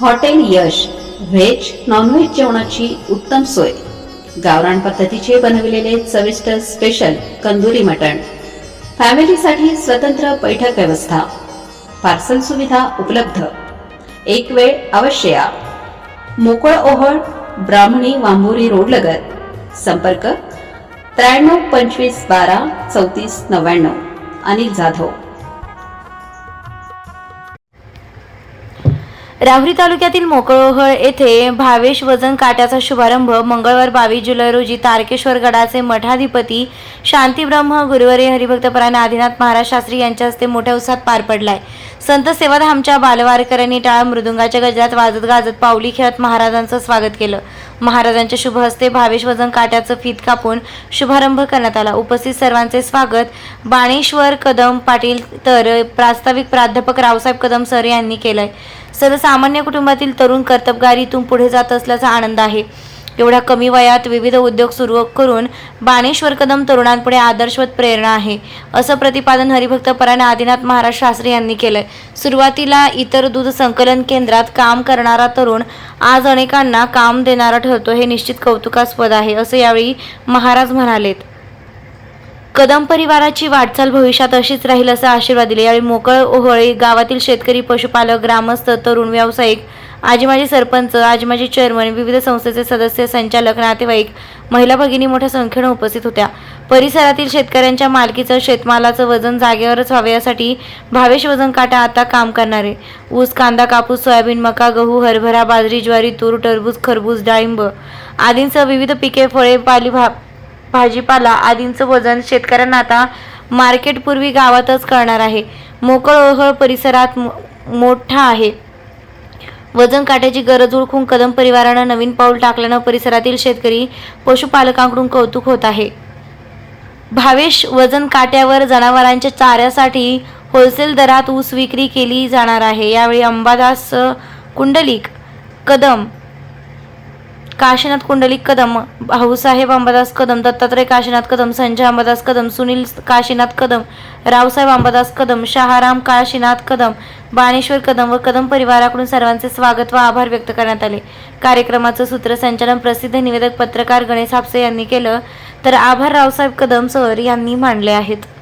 Hotel यश veg non veg जेवणाची उत्तम सोय. गावरान पद्धतीचे बनविलेले चविष्ट स्पेशल कंदुरी मटण. फॅमिलीसाठी स्वतंत्र बैठक व्यवस्था. पार्सल सुविधा उपलब्ध. एक वेळ अवश्य या. मोकळ ओहळ ब्राह्मणी वांबोरी रोड लगत. संपर्क त्र्याण्णव पंचवीस बारा चौतीस नव्याण्णव. अनिल जाधव. राहुरी तालुक्यातील मोकळोहळ येथे भावेश वजन काट्याचा शुभारंभ मंगळवार बावीस जुलै रोजी तारकेश्वर गडाचे मठाधिपती शांतीब्रह्म गुरुवारी हरिभक्तपरायण आदिनाथ महाराज शास्त्री यांच्या हस्ते मोठ्या उत्साहात पार पडलाय. संत सेवाधामच्या बालवारकऱ्यांनी टाळ मृदुंगाच्या गजरात वाजत गाजत पावली खेळत महाराजांचं स्वागत केलं. महाराजांच्या शुभ हस्ते भावेश वजन काट्याचं फीत कापून शुभारंभ करण्यात आला. उपस्थित सर्वांचे स्वागत बाणेश्वर कदम पाटील तर प्रास्ताविक प्राध्यापक रावसाहेब कदम सर यांनी केलंय. सर्वसामान्य कुटुंबातील तरुण कर्तबगारीतून पुढे जात असल्याचा आनंद आहे. एवढ्या कमी वयात विविध उद्योग सुरू करून बाणेश्वर कदम तरुणांपुढे आदर्शवत प्रेरणा आहे असं प्रतिपादन हरिभक्त परायण आदिनाथ महाराज शास्त्री यांनी केलंय. सुरुवातीला इतर दूध संकलन केंद्रात काम करणारा तरुण आज अनेकांना काम देणारा ठरतो हे निश्चित कौतुकास्पद आहे असं यावेळी महाराज म्हणालेत. कदम परिवाराची वाटचाल भविष्यात अशीच राहील असा आशीर्वाद दिले. यावेळी मोकळ ओहळी गावातील शेतकरी पशुपालक ग्रामस्थ तरुण व्यावसायिक आजी माझे सरपंच आजी माझे चेअरमन विविध संस्थेचे सदस्य संचालक नातेवाईक महिला भगिनी मोठ्या संख्येनं उपस्थित होत्या. परिसरातील शेतकऱ्यांच्या मालकीचं शेतमालाचं वजन जागेवरच व्हावे यासाठी भावेश वजन काटा आता काम करणारे. ऊस कांदा कापूस सोयाबीन मका गहू हरभरा बाजरी ज्वारी तूर टरबूज खरबूज डाळिंब आदींसह विविध पिके फळे पालेभा भाजीपाला आदींचं वजन शेतकऱ्यांना आता मार्केटपूर्वी गावातच करणार आहे. मोकळ ओहळ परिसरात मोठा आहे. वजन काट्याची गरज ओळखून कदम परिवारानं नवीन पाऊल टाकल्यानं परिसरातील शेतकरी पशुपालकांकडून कौतुक होत आहे. भावेश वजन काट्यावर जनावरांच्या चाऱ्यासाठी होलसेल दरात ऊस विक्री केली जाणार आहे. यावेळी अंबादास कुंडलिक कदम काशीनाथ कुंडलिक कदम भाऊसाहेब अंबादास कदम दत्तात्रय काशीनाथ कदम संजय अंबादास कदम सुनील काशीनाथ कदम रावसाहेब अंबादास कदम शहाराम काशीनाथ कदम बाणेश्वर कदम व कदम परिवाराकडून सर्वांचे स्वागत व आभार व्यक्त करण्यात आले. कार्यक्रमाचं सूत्रसंचालन प्रसिद्ध निवेदक पत्रकार गणेश हापसे यांनी केलं. तर आभार रावसाहेब कदम सर यांनी मांडले आहेत.